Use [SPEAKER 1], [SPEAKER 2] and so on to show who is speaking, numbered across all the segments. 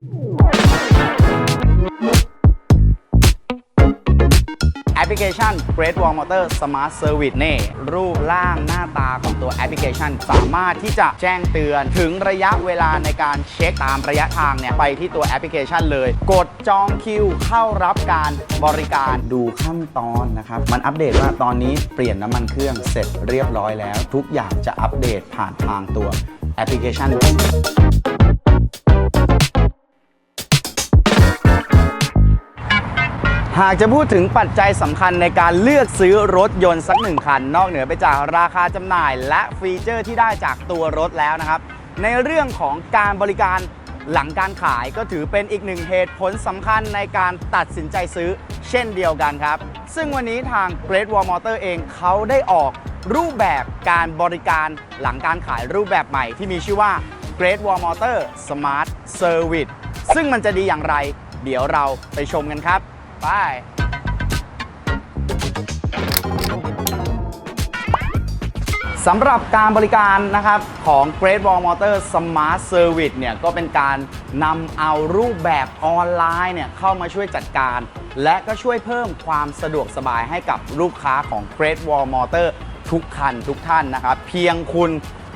[SPEAKER 1] แอปพลิเคชัน Great Wall Motor Smart Service นี่ รูปร่างหน้าตาของตัวแอปพลิเคชัน สามารถที่จะแจ้งเตือนถึงระยะเวลาในการเช็คตามระยะทางเนี่ย ไปที่ตัวแอปพลิเคชันเลย กดจองคิวเข้ารับการบริการดูขั้นตอนนะครับ มันอัปเดตว่าตอนนี้เปลี่ยนน้ำมันเครื่องเสร็จเรียบร้อยแล้ว ทุกอย่างจะอัปเดตผ่านทางตัวแอปพลิเคชัน หากจะพูดถึงปัจจัยสำคัญในการเลือกซื้อรถยนต์สักหนึ่งคัน นอกเหนือไปจากราคาจำหน่ายและฟีเจอร์ที่ได้จากตัวรถแล้วนะครับ ในเรื่องของการบริการหลังการขายก็ถือเป็นอีกหนึ่งเหตุผลสำคัญในการตัดสินใจซื้อเช่นเดียวกันครับ ซึ่งวันนี้ทาง Great Wall Motor เองเขาได้ออกรูปแบบการบริการหลังการขายรูปแบบใหม่ที่มีชื่อว่า Great Wall Motor Smart Service ซึ่งมันจะดีอย่างไร เดี๋ยวเราไปชมกันครับ ไป สำหรับการบริการนะครับของ Great Wall Motor Smart Service เนี่ยก็เป็นการนำเอารูปแบบออนไลน์เนี่ยเข้ามาช่วยจัดการ และก็ช่วยเพิ่มความสะดวกสบายให้กับลูกค้าของ Great Wall Motor ทุกคันทุกท่านนะครับ เพียงคุณ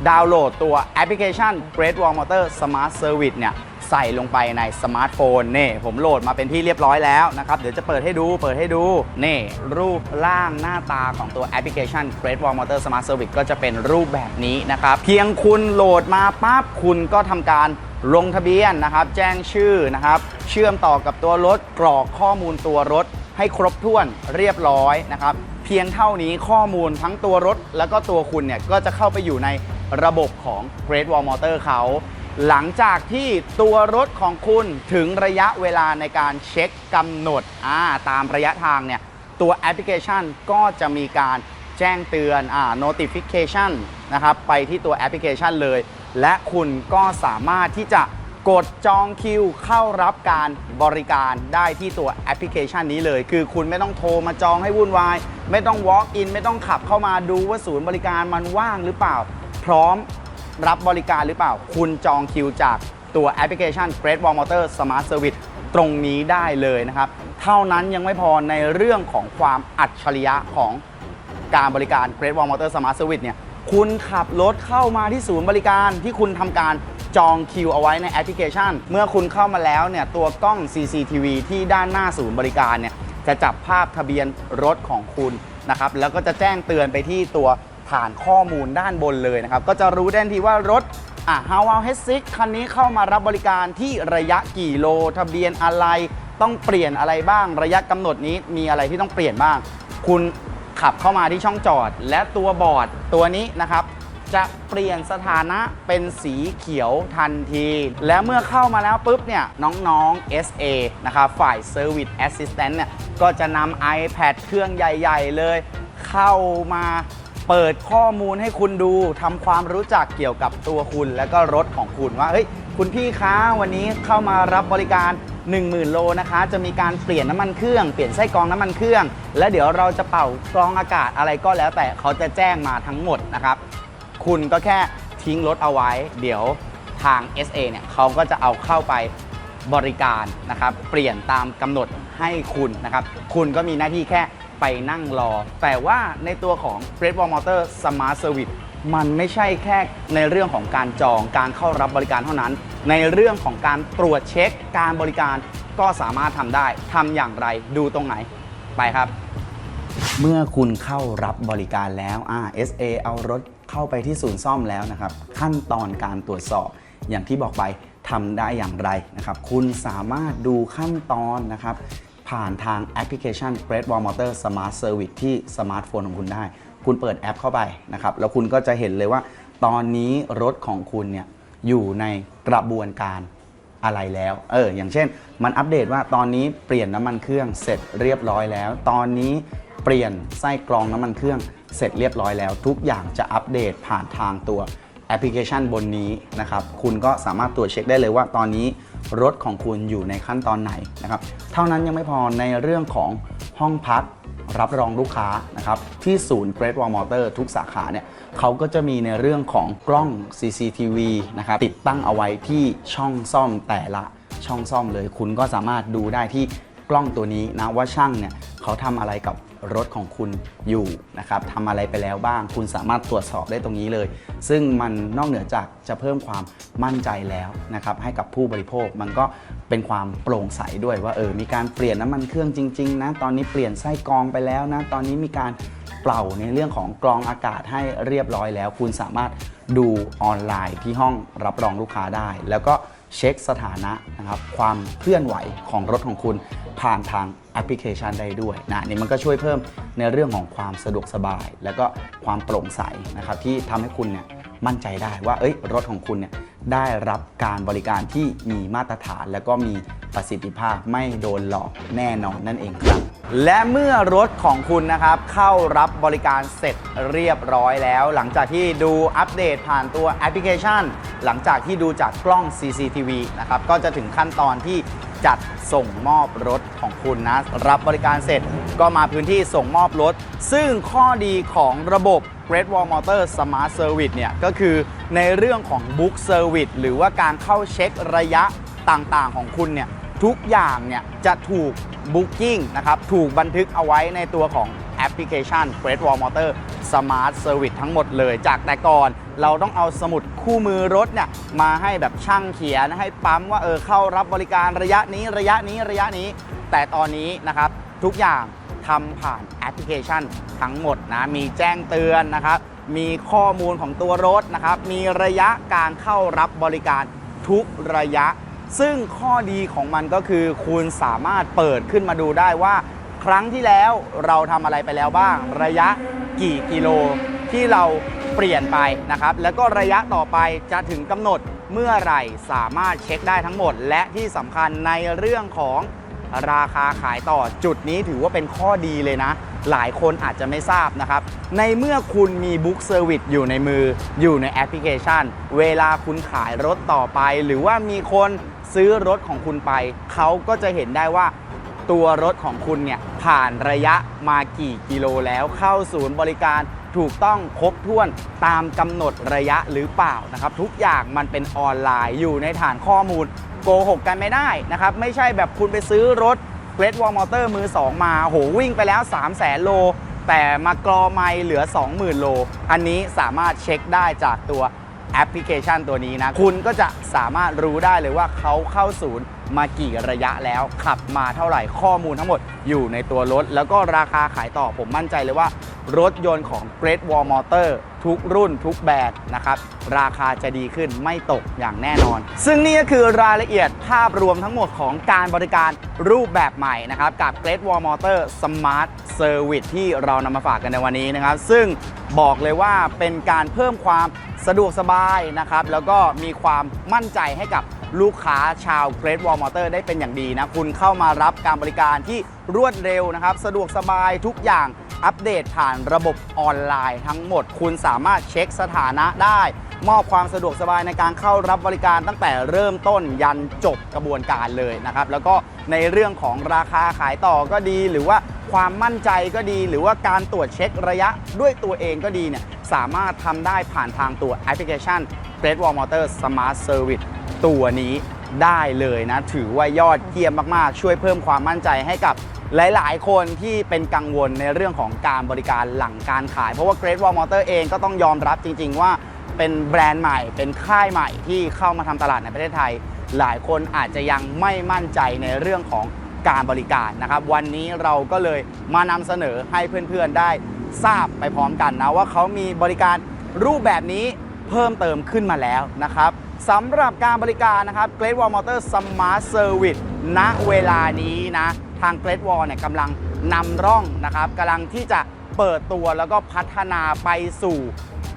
[SPEAKER 1] ดาวน์โหลดตัวแอปพลิเคชัน Great Wall Motor Smart Service เนี่ย ใส่ลงไปในสมาร์ทโฟนนี่ผมโหลดมาเป็นที่เรียบร้อยแล้วนะครับ เดี๋ยวจะเปิดให้ดูเปิดให้ดูนี่รูปร่างหน้าตาของตัวแอปพลิเคชัน Great Wall Motor Smart Service ก็จะเป็นรูปแบบนี้นะครับ เพียงคุณโหลดมาปั๊บคุณก็ทำการลงทะเบียนนะครับ แจ้งชื่อนะครับ เชื่อมต่อกับตัวรถกรอกข้อมูลตัวรถ ให้ครบถ้วนเรียบร้อยนะครับ เพียงเท่านี้ข้อมูลทั้งตัวรถ แล้วก็ตัวคุณเนี่ยก็จะเข้าไปอยู่ในระบบของ Great Wall Motor เขา หลังจากที่ตัวรถของคุณถึงระยะเวลาในการเช็คกำหนดตามระยะทางเนี่ย ตัวแอปพลิเคชันก็จะมีการแจ้งเตือนอ่า notification นะครับ ไปที่ตัวแอปพลิเคชันเลย และคุณก็สามารถที่จะกดจองคิวเข้ารับการบริการได้ที่ตัวแอปพลิเคชันนี้เลย คือคุณไม่ต้องโทรมาจองให้วุ่นวาย ไม่ต้อง walk in ไม่ต้องขับเข้ามาดูว่าศูนย์บริการมันว่างหรือเปล่า พร้อม รับบริการหรือเปล่า คุณจองคิวจากตัวแอปพลิเคชัน Great Wall Motor Smart Service ตรงนี้ได้เลยนะครับ เท่านั้นยังไม่พอในเรื่องของความอัจฉริยะของการบริการ Great Wall Motor Smart Service เนี่ยคุณขับรถเข้ามาที่ศูนย์บริการที่คุณทำการจองคิวเอาไว้ในแอปพลิเคชัน เมื่อคุณเข้ามาแล้วเนี่ยตัวกล้อง CCTV ที่ด้านหน้าศูนย์บริการเนี่ยจะจับภาพทะเบียนรถของคุณนะครับแล้วก็จะแจ้งเตือนไปที่ตัว ฐานข้อมูลด้านบนเลยนะครับ ก็จะรู้ได้ทันทีว่ารถอะ h o w h H6 คันนี้เข้ามารับบริการที่ระยะกี่โล ทะเบียนอะไรต้องเปลี่ยนอะไรบ้าง ระยะกำหนดนี้มีอะไรที่ต้องเปลี่ยนบ้าง คุณขับเข้ามาที่ช่องจอด และตัวบอร์ดตัวนี้นะครับจะเปลี่ยนสถานะเป็นสีเขียวทันที และเมื่อเข้ามาแล้วปุ๊บเนี่ยน้องๆ SA นะครับฝ่าย Service Assistant เนี่ยก็จะนำ iPad เครื่องใหญ่ ๆ เลย เข้ามา เปิดข้อมูลให้คุณดูทำความรู้จักเกี่ยวกับตัวคุณ และก็รถของคุณว่าเฮ้ยคุณพี่คะวันนี้เข้ามารับบริการ 10,000 โลนะคะ จะมีการเปลี่ยนน้ำมันเครื่อง เปลี่ยนไส้กรองน้ำมันเครื่อง และเดี๋ยวเราจะเป่ากรองอากาศอะไรก็แล้วแต่เขาจะแจ้งมาทั้งหมดนะครับ คุณก็แค่ทิ้งรถเอาไว้ เดี๋ยวทาง SA เนี่ยเขาก็จะเอาเข้าไปบริการนะครับ เปลี่ยนตามกำหนดให้คุณนะครับ คุณก็มีหน้าที่แค่ ไปนั่งรอ แต่ว่าในตัวของ Great Wall Motor Smart Service มันไม่ใช่แค่ในเรื่องของการจองการเข้ารับบริการเท่านั้น ในเรื่องของการตรวจเช็คการบริการก็สามารถทำได้ทำอย่างไรดูตรงไหนไปครับ เมื่อคุณเข้ารับบริการแล้ว SA เอารถเข้าไปที่ศูนย์ซ่อมแล้วนะครับ ขั้นตอนการตรวจสอบอย่างที่บอกไปทำได้อย่างไรนะครับ คุณสามารถดูขั้นตอนนะครับ ผ่านทางแอปพลิเคชัน Great Wall Motor Smart Service ที่สมาร์ทโฟนของคุณได้ คุณเปิดแอปเข้าไปนะครับ แล้วคุณก็จะเห็นเลยว่า ตอนนี้รถของคุณเนี่ยอยู่ในกระบวนการอะไรแล้ว เออ อย่างเช่น มันอัปเดตว่าตอนนี้เปลี่ยนน้ำมันเครื่องเสร็จเรียบร้อยแล้ว ตอนนี้เปลี่ยนไส้กรองน้ำมันเครื่องเสร็จเรียบร้อยแล้ว ทุกอย่างจะอัปเดตผ่านทางตัว แอปพลิเคชันบนนี้นะครับ คุณก็สามารถตรวจเช็คได้เลยว่าตอนนี้รถของคุณอยู่ในขั้นตอนไหนนะครับ เท่านั้นยังไม่พอในเรื่องของห้องพักรับรองลูกค้านะครับ ที่ศูนย์ Great Wall Motor ทุกสาขาเนี่ยเขาก็จะมีในเรื่องของกล้อง CCTV นะครับ ติดตั้งเอาไว้ที่ช่องซ่อมแต่ละช่องซ่อมเลย คุณก็สามารถดูได้ที่กล้องตัวนี้นะว่าช่างเนี่ยเขาทำอะไรกับ รถของคุณอยู่นะครับทำอะไรไปแล้วบ้าง คุณสามารถตรวจสอบได้ตรงนี้เลย ซึ่งมันนอกเหนือจากจะเพิ่มความมั่นใจแล้วนะครับให้กับผู้บริโภคมันก็เป็นความโปร่งใสด้วยว่าเออมีการเปลี่ยนน้ำมันเครื่องจริงๆนะตอนนี้เปลี่ยนไส้กรองไปแล้วนะตอนนี้มีการเป่าในเรื่องของกรองอากาศให้เรียบร้อยแล้ว คุณสามารถดูออนไลน์ที่ห้องรับรองลูกค้าได้ แล้วก็ เช็คสถานะนะครับความเคลื่อนไหวของรถของคุณผ่านทางแอปพลิเคชันได้ด้วยนะนี่มันก็ช่วยเพิ่มในเรื่องของความสะดวกสบาย แล้วก็ความโปร่งใสนะครับที่ทำให้คุณเนี่ยมั่นใจได้ว่าเอ้ยรถของคุณเนี่ยได้รับการบริการที่มีมาตรฐาน แล้วก็มีประสิทธิภาพไม่โดนหลอกแน่นอนนั่นเองครับ และเมื่อรถของคุณนะครับ เข้ารับบริการเสร็จเรียบร้อยแล้ว หลังจากที่ดูอัปเดตผ่านตัวแอปพลิเคชัน หลังจากที่ดูจากกล้อง CCTV นะครับ ก็จะถึงขั้นตอนที่จัดส่งมอบรถของคุณนะ รับบริการเสร็จก็มาพื้นที่ส่งมอบรถ ซึ่งข้อดีของระบบ Great Wall Motor Smart Service เนี่ย ก็คือในเรื่องของ Book Service หรือว่าการเข้าเช็คระยะต่างๆของคุณเนี่ย ทุกอย่างเนี่ยจะถูก Booking นะครับถูกบันทึกเอาไว้ในตัวของแอปพลิเคชัน Great Wall Motor Smart Service ทั้งหมดเลย จากแต่ก่อนเราต้องเอาสมุดคู่มือรถเนี่ยมาให้แบบช่างเขียนให้ปั๊มว่าเออเข้ารับบริการระยะนี้ระยะนี้ระยะนี้ แต่ตอนนี้นะครับทุกอย่างทำผ่านแอปพลิเคชันทั้งหมดนะมีแจ้งเตือนนะครับมีข้อมูลของตัวรถนะครับมีระยะการเข้ารับบริการทุกระยะ ซึ่งข้อดีของมันก็คือคุณสามารถเปิดขึ้นมาดูได้ว่า ครั้งที่แล้วเราทำอะไรไปแล้วบ้าง ระยะกี่กิโลที่เราเปลี่ยนไปนะครับ แล้วก็ระยะต่อไปจะถึงกำหนดเมื่อไหร่สามารถเช็คได้ทั้งหมด และที่สำคัญในเรื่องของ ราคาขายต่อจุดนี้ถือว่าเป็นข้อดีเลยนะ หลายคนอาจจะไม่ทราบนะครับ ในเมื่อคุณมีบุ๊กเซอร์วิสอยู่ในมือ อยู่ในแอปพลิเคชัน เวลาคุณขายรถต่อไป หรือว่ามีคนซื้อรถของคุณไป เขาก็จะเห็นได้ว่าตัวรถของคุณเนี่ยผ่านระยะมากี่กิโลแล้วเข้าศูนย์บริการถูกต้องครบถ้วนตามกำหนดระยะหรือเปล่านะครับ ทุกอย่างมันเป็นออนไลน์อยู่ในฐานข้อมูล โกหกกันไม่ได้นะครับ ไม่ใช่แบบคุณไปซื้อรถเกรดวอลมอเตอร์มือ 2 มาโหวิ่งไปแล้ว 3 0 0แสนโล แต่มากรอไม่เหลือ 20,000 โล อันนี้สามารถเช็คได้จากตัวแอปพลิเคชันตัวนี้นะ คุณก็จะสามารถรู้ได้เลยว่าเขาเข้าศูนย์มากี่ระยะแล้ว ขับมาเท่าไหร่ข้อมูลทั้งหมดอยู่ในตัวรถ แล้วก็ราคาขายต่อผมมั่นใจเลยว่า รถยนต์ของ Great Wall Motor ทุกรุ่นทุกแบบนะครับ ราคาจะดีขึ้นไม่ตกอย่างแน่นอน ซึ่งนี่ก็คือรายละเอียดภาพรวมทั้งหมดของการบริการรูปแบบใหม่นะครับ กับ Great Wall Motor Smart Service ที่เรานำมาฝากกันในวันนี้นะครับ ซึ่งบอกเลยว่าเป็นการเพิ่มความสะดวกสบายนะครับ แล้วก็มีความมั่นใจให้กับลูกค้าชาว Great Wall Motor ได้เป็นอย่างดีนะ คุณเข้ามารับการบริการที่รวดเร็วนะครับ สะดวกสบายทุกอย่างอัปเดตผ่านระบบออนไลน์ทั้งหมด คุณสามารถเช็คสถานะได้ มอบความสะดวกสบายในการเข้ารับบริการตั้งแต่เริ่มต้นยันจบกระบวนการเลยนะครับ แล้วก็ในเรื่องของราคาขายต่อก็ดี หรือว่าความมั่นใจก็ดี หรือว่าการตรวจเช็คระยะด้วยตัวเองก็ดีเนี่ยสามารถทำได้ผ่านทางตัวแอปพลิเคชัน Great Wall Motor Smart Service ตัวนี้ได้เลยนะ ถือว่ายอดเยี่ยมมากๆ ช่วยเพิ่มความมั่นใจให้กับหลาย ๆ คนที่เป็นกังวลในเรื่องของการบริการหลังการขาย เพราะว่า Great Wall Motor เองก็ต้องยอมรับจริง ๆ ว่าเป็นแบรนด์ใหม่ เป็นค่ายใหม่ที่เข้ามาทำตลาดในประเทศไทย หลายคนอาจจะยังไม่มั่นใจในเรื่องของการบริการนะครับ วันนี้เราก็เลยมานำเสนอให้เพื่อน ๆ ได้ทราบไปพร้อมกันนะว่าเขามีบริการรูปแบบนี้ เพิ่มเติมขึ้นมาแล้วนะครับสำหรับการบริการนะครับ Great Wall Motor Smart Service ณเวลานี้นะทาง Great Wall เนี่ยกำลังนำร่องนะครับกำลังที่จะเปิดตัวแล้วก็พัฒนาไปสู่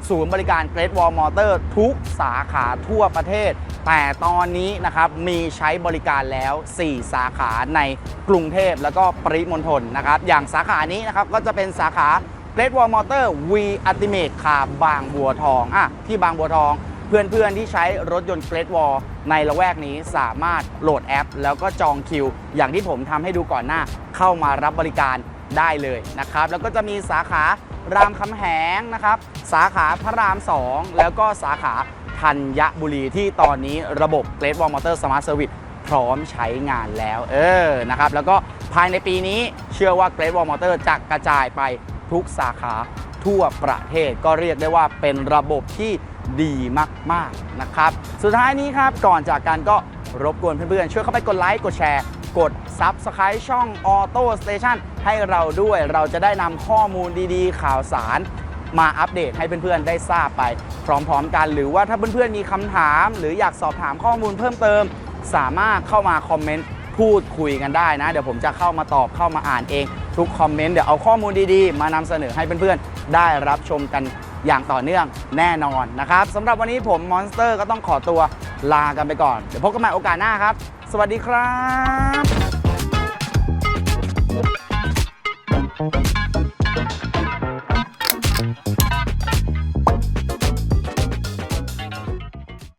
[SPEAKER 1] ศูนย์บริการ Great Wall Motor ทุกสาขาทั่วประเทศ แต่ตอนนี้นะครับมีใช้บริการแล้ว 4 สาขาในกรุงเทพแล้วก็ปริมณฑลนะครับ อย่างสาขานี้นะครับก็จะเป็นสาขา Great Wall Motor V Ultimate Car บางบัวทองอะที่บางบัวทอง เพื่อนๆที่ใช้รถยนต์ Great Wall ในละแวกนี้สามารถโหลดแอป แล้วก็จองคิว อย่างที่ผมทำให้ดูก่อนหน้า เข้ามารับบริการได้เลยนะครับ แล้วก็จะมีสาขารามคำแหงนะครับ สาขาพระราม 2 แล้วก็สาขาธัญบุรีที่ตอนนี้ระบบ Great Wall Motor Smart Service พร้อมใช้งานแล้ว เออนะครับ แล้วก็ภายในปีนี้เชื่อว่า Great Wall Motor จะกระจายไป ทุกสาขาทั่วประเทศก็เรียกได้ว่าเป็นระบบที่ดีมาก ๆ นะครับ สุดท้ายนี้ครับ ก่อนจากกันก็รบกวนเพื่อนๆ ช่วยเข้าไปกดไลค์ กดแชร์ กด Subscribe ช่อง Auto Station ให้เราด้วยเราจะได้นำข้อมูลดีๆ ข่าวสาร มาอัปเดตให้เพื่อนๆ ได้ทราบไป พร้อมๆ กัน หรือว่าถ้าเพื่อนๆ มีคำถาม หรืออยากสอบถามข้อมูลเพิ่มเติม สามารถเข้ามาคอมเมนต์พูดคุยกันได้นะ เดี๋ยวผมจะเข้ามาตอบเข้ามาอ่านเอง ทุกคอมเมนต์เดี๋ยวเอาข้อมูลดีๆ มานำเสนอให้เพื่อนๆ ได้รับชมกันอย่างต่อเนื่องแน่นอนนะครับสำหรับวันนี้ผมมอนสเตอร์ก็ต้องขอตัวลากันไปก่อน เดี๋ยวพบกันใหม่โอกาสหน้าครับ สวัสดีครับ